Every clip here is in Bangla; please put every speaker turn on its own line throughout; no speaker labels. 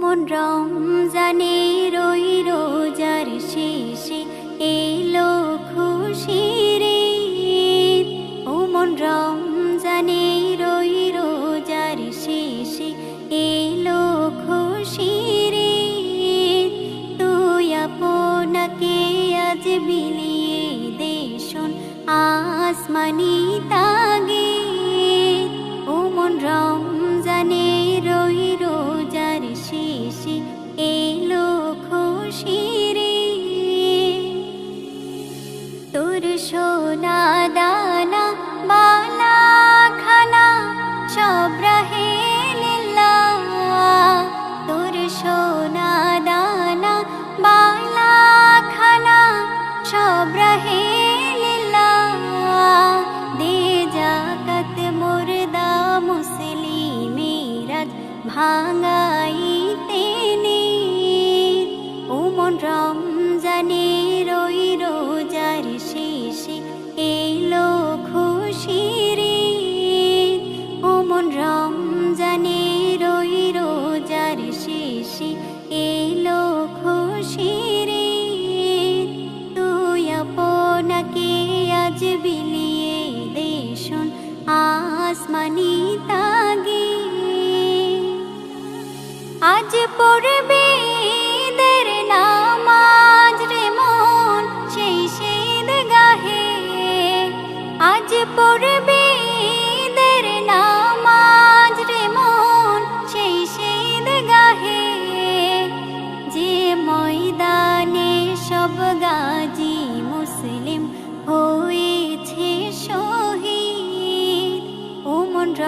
মন রমজানের রই রোজার শেষে এলো খুশি তোর সোনা আসমানি তাগে। আজ পড়বে দের নামাজ রে মন সেই সেই গাহে আজ পড়বে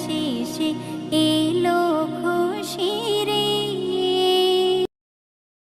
শেষে এলো